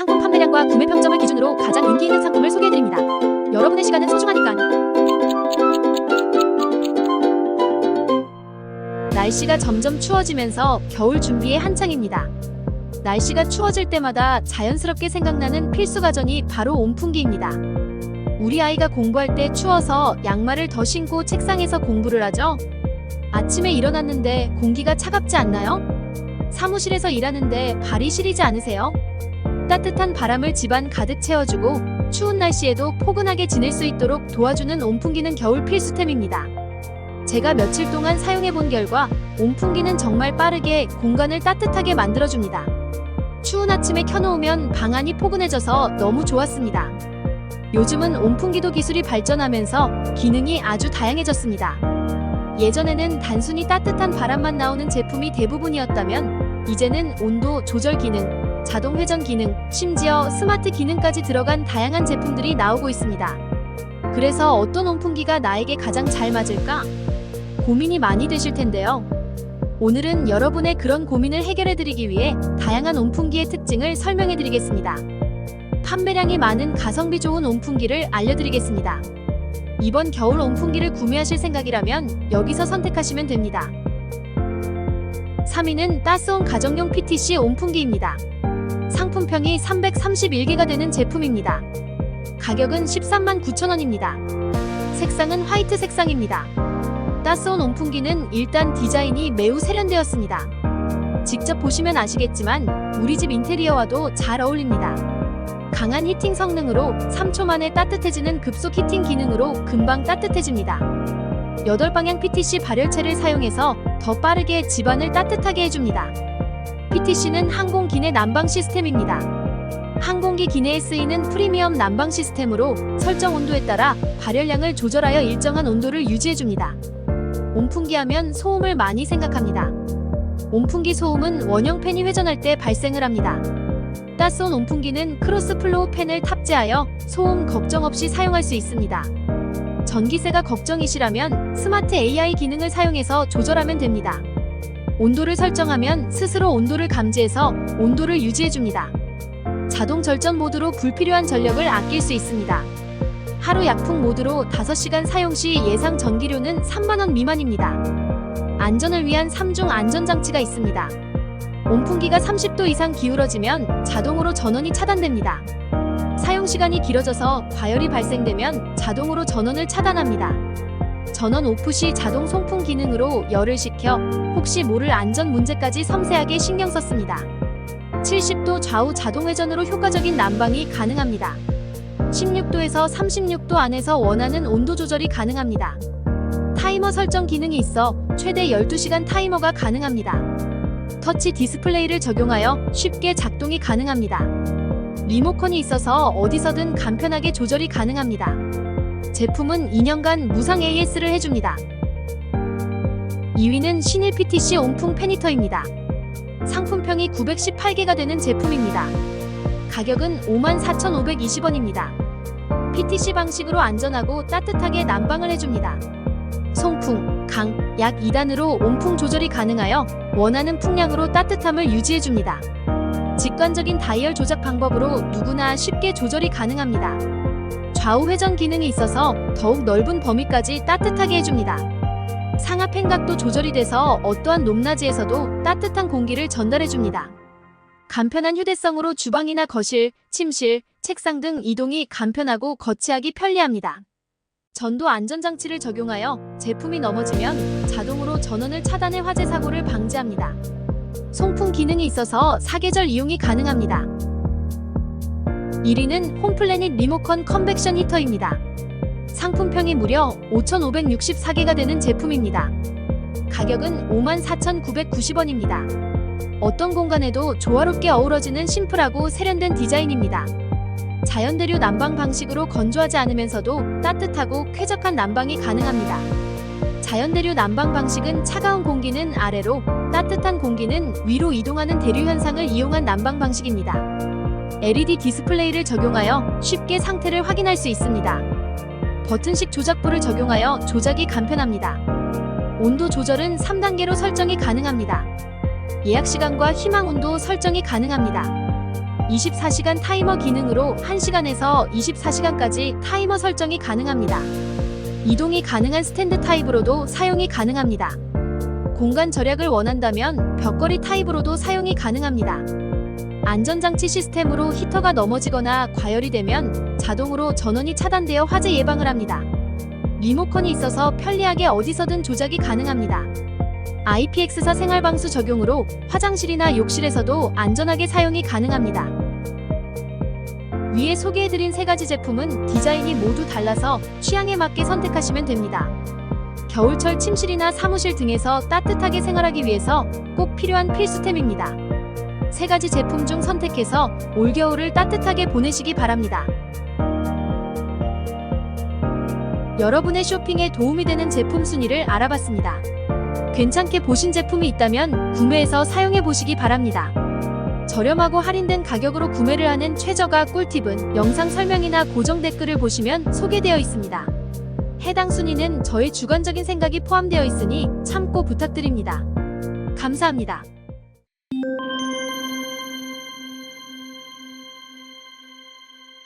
상품 판매량과 구매 평점을 기준으로 가장 인기 있는 상품을 소개해드립니다. 여러분의 시간은 소중하니까. 날씨가 점점 추워지면서 겨울 준비에 한창입니다. 날씨가 추워질 때마다 자연스럽게 생각나는 필수 가전이 바로 온풍기입니다. 우리 아이가 공부할 때 추워서 양말을 더 신고 책상에서 공부를 하죠. 아침에 일어났는데 공기가 차갑지 않나요? 사무실에서 일하는데 발이 시리지 않으세요? 따뜻한 바람을 집안 가득 채워주고 추운 날씨에도 포근하게 지낼 수 있도록 도와주는 온풍기는 겨울 필수템입니다. 제가 며칠 동안 사용해 본 결과 온풍기는 정말 빠르게 공간을 따뜻하게 만들어줍니다. 추운 아침에 켜놓으면 방 안이 포근해져서 너무 좋았습니다. 요즘은 온풍기도 기술이 발전하면서 기능이 아주 다양해졌습니다. 예전에는 단순히 따뜻한 바람만 나오는 제품이 대부분이었다면 이제는 온도 조절 기능, 자동 회전 기능, 심지어 스마트 기능까지 들어간 다양한 제품들이 나오고 있습니다. 그래서 어떤 온풍기가 나에게 가장 잘 맞을까? 고민이 많이 되실 텐데요. 오늘은 여러분의 그런 고민을 해결해 드리기 위해 다양한 온풍기의 특징을 설명해 드리겠습니다. 판매량이 많은 가성비 좋은 온풍기를 알려드리겠습니다. 이번 겨울 온풍기를 구매하실 생각이라면 여기서 선택하시면 됩니다. 3위는 따스온 가정용 PTC 온풍기입니다. 상품평이 331개가 되는 제품입니다. 가격은 13만 9천원입니다. 색상은 화이트 색상입니다. 따스온 온풍기는 일단 디자인이 매우 세련되었습니다. 직접 보시면 아시겠지만 우리 집 인테리어와도 잘 어울립니다. 강한 히팅 성능으로 3초 만에 따뜻해지는 급속 히팅 기능으로 금방 따뜻해집니다. 8방향 PTC 발열체를 사용해서 더 빠르게 집안을 따뜻하게 해줍니다. PTC는 항공 기내 난방 시스템입니다. 항공기 기내에 쓰이는 프리미엄 난방 시스템으로 설정 온도에 따라 발열량을 조절하여 일정한 온도를 유지해줍니다. 온풍기 하면 소음을 많이 생각합니다. 온풍기 소음은 원형 팬이 회전할 때 발생을 합니다. 따스온 온풍기는 크로스 플로우 팬을 탑재하여 소음 걱정 없이 사용할 수 있습니다. 전기세가 걱정이시라면 스마트 AI 기능을 사용해서 조절하면 됩니다. 온도를 설정하면 스스로 온도를 감지해서 온도를 유지해줍니다. 자동 절전 모드로 불필요한 전력을 아낄 수 있습니다. 하루 약풍 모드로 5시간 사용 시 예상 전기료는 3만원 미만입니다. 안전을 위한 3중 안전장치가 있습니다. 온풍기가 30도 이상 기울어지면 자동으로 전원이 차단됩니다. 사용 시간이 길어져서 과열이 발생되면 자동으로 전원을 차단합니다. 전원 오프 시 자동 송풍 기능으로 열을 식혀 혹시 모를 안전 문제까지 섬세하게 신경 썼습니다. 70도 좌우 자동 회전으로 효과적인 난방이 가능합니다. 16도에서 36도 안에서 원하는 온도 조절이 가능합니다. 타이머 설정 기능이 있어 최대 12시간 타이머가 가능합니다. 터치 디스플레이를 적용하여 쉽게 작동이 가능합니다. 리모컨이 있어서 어디서든 간편하게 조절이 가능합니다. 제품은 2년간 무상 AS를 해줍니다. 2위는 신일 PTC 온풍 페니터입니다. 상품평이 918개가 되는 제품입니다. 가격은 54,520원입니다. PTC 방식으로 안전하고 따뜻하게 난방을 해줍니다. 송풍, 강, 약 2단으로 온풍 조절이 가능하여 원하는 풍량으로 따뜻함을 유지해줍니다. 직관적인 다이얼 조작 방법으로 누구나 쉽게 조절이 가능합니다. 좌우 회전 기능이 있어서 더욱 넓은 범위까지 따뜻하게 해줍니다. 상하 팬 각도 조절이 돼서 어떠한 높낮이에서도 따뜻한 공기를 전달해줍니다. 간편한 휴대성으로 주방이나 거실, 침실, 책상 등 이동이 간편하고 거치하기 편리합니다. 전도 안전장치를 적용하여 제품이 넘어지면 자동으로 전원을 차단해 화재 사고를 방지합니다. 송풍 기능이 있어서 사계절 이용이 가능합니다. 1위는 홈플래닛 리모컨 컨벡션 히터입니다. 상품평이 무려 5,564개가 되는 제품입니다. 가격은 54,990원입니다. 어떤 공간에도 조화롭게 어우러지는 심플하고 세련된 디자인입니다. 자연대류 난방 방식으로 건조하지 않으면서도 따뜻하고 쾌적한 난방이 가능합니다. 자연대류 난방 방식은 차가운 공기는 아래로, 따뜻한 공기는 위로 이동하는 대류 현상을 이용한 난방 방식입니다. LED 디스플레이를 적용하여 쉽게 상태를 확인할 수 있습니다. 버튼식 조작부를 적용하여 조작이 간편합니다. 온도 조절은 3단계로 설정이 가능합니다. 예약 시간과 희망 온도 설정이 가능합니다. 24시간 타이머 기능으로 1시간에서 24시간까지 타이머 설정이 가능합니다. 이동이 가능한 스탠드 타입으로도 사용이 가능합니다. 공간 절약을 원한다면 벽걸이 타입으로도 사용이 가능합니다. 안전장치 시스템으로 히터가 넘어지거나 과열이 되면 자동으로 전원이 차단되어 화재 예방을 합니다. 리모컨이 있어서 편리하게 어디서든 조작이 가능합니다. IPX4 생활방수 적용으로 화장실이나 욕실에서도 안전하게 사용이 가능합니다. 위에 소개해드린 세 가지 제품은 디자인이 모두 달라서 취향에 맞게 선택하시면 됩니다. 겨울철 침실이나 사무실 등에서 따뜻하게 생활하기 위해서 꼭 필요한 필수템입니다. 세 가지 제품 중 선택해서 올겨울을 따뜻하게 보내시기 바랍니다. 여러분의 쇼핑에 도움이 되는 제품 순위를 알아봤습니다. 괜찮게 보신 제품이 있다면 구매해서 사용해 보시기 바랍니다. 저렴하고 할인된 가격으로 구매를 하는 최저가 꿀팁은 영상 설명이나 고정 댓글을 보시면 소개되어 있습니다. 해당 순위는 저의 주관적인 생각이 포함되어 있으니 참고 부탁드립니다. 감사합니다.